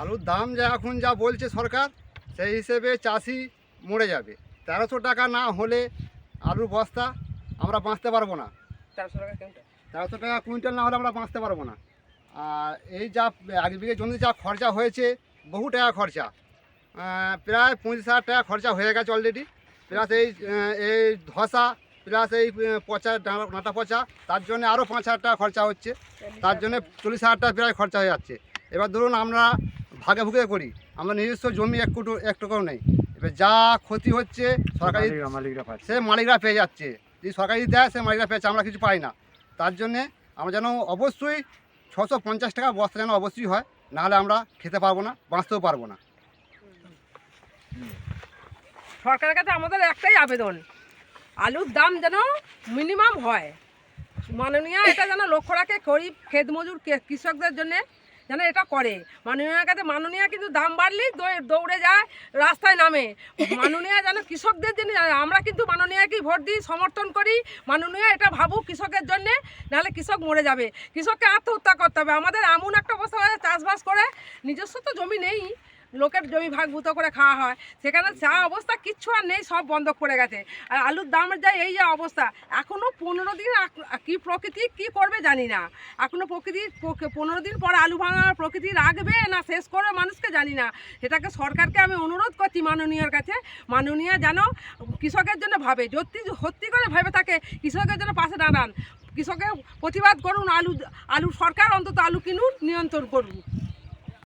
আলুর দাম যা এখন যা বলছে সরকার সেই হিসেবে চাষি মরে যাবে। তেরোশো টাকা না হলে আলুর বস্তা আমরা বাঁচতে পারব না। তেরোশো টাকা কুইন্টাল তেরোশো টাকা কুইন্টাল না হলে আমরা বাঁচতে পারব না। আর এই যা এক বিঘে জমিতে যা খরচা হয়েছে বহু টাকা খরচা। প্রায় পঁচিশ হাজার টাকা খরচা হয়ে গেছে অলরেডি প্লাস এই এই ধসা প্লাস এই পচা ডাঁটা পচা তার জন্য আরও পাঁচ হাজার টাকা খরচা হচ্ছে। তার জন্য চল্লিশ হাজার টাকা প্রায় খরচা হয়ে যাচ্ছে। এবার ধরুন আমরা ভাগে ভুগে করি। আমরা নিজস্ব জমি এক কুটু এক টুকুও নেই। এবার যা ক্ষতি হচ্ছে সরকারি মালিকরা সে মালিকরা পেয়ে যাচ্ছে। যদি সরকারি দেয় সে মালিকরা পেয়েছে আমরা কিছু পাই না। তার জন্যে আমরা যেন অবশ্যই ছশো পঞ্চাশ টাকা বস্তা যেন অবশ্যই হয় নাহলে আমরা খেতে পারব না বাঁচতেও পারব না। সরকারের কাছে আমাদের একটাই আবেদন আলুর দাম যেন মিনিমাম হয়। মাননীয় এটা যেন লক্ষ্য রাখে গরিব খেত মজুর কৃষকদের জন্য যেন এটা করে। মাননীয় কাছে মাননীয় কিন্তু দাম বাড়লেই দৌড়ে যায়, রাস্তায় নামে। মাননীয়া যেন কৃষকদের জন্য আমরা কিন্তু মাননীয়াকেই ভোট দিই, সমর্থন করি। মাননীয় এটা ভাবুক কৃষকের জন্যে, নাহলে কৃষক মরে যাবে। কৃষককে আত্মহত্যা করতে হবে। আমাদের এমন একটা অবস্থা হয়ে চাষবাস করে নিজস্ব তো জমি নেই। লোকের জমি ভাগভূত করে খাওয়া হয়। সেখানে যা অবস্থা, কিচ্ছু আর নেই, সব বন্ধ করে গেছে। আর আলুর দামের যা এই যে অবস্থা। এখনও পনেরো দিন কি প্রকৃতি, কি করবে জানি না। এখনও প্রকৃতি পনেরো দিন পর আলু ভাঙার প্রকৃতি রাখবে না, শেষ করবে মানুষকে জানি না। সেটাকে সরকারকে আমি অনুরোধ করছি মাননীয়র কাছে। মাননীয় যেন কৃষকের জন্য ভাবে, যদি সত্যি করে ভেবে থাকে, কৃষকের জন্য পাশে দাঁড়ান। কৃষকের প্রতিবাদ করুন, আলু আলু সরকার অন্তত আলু কিনুন নিয়ন্ত্রণ করুন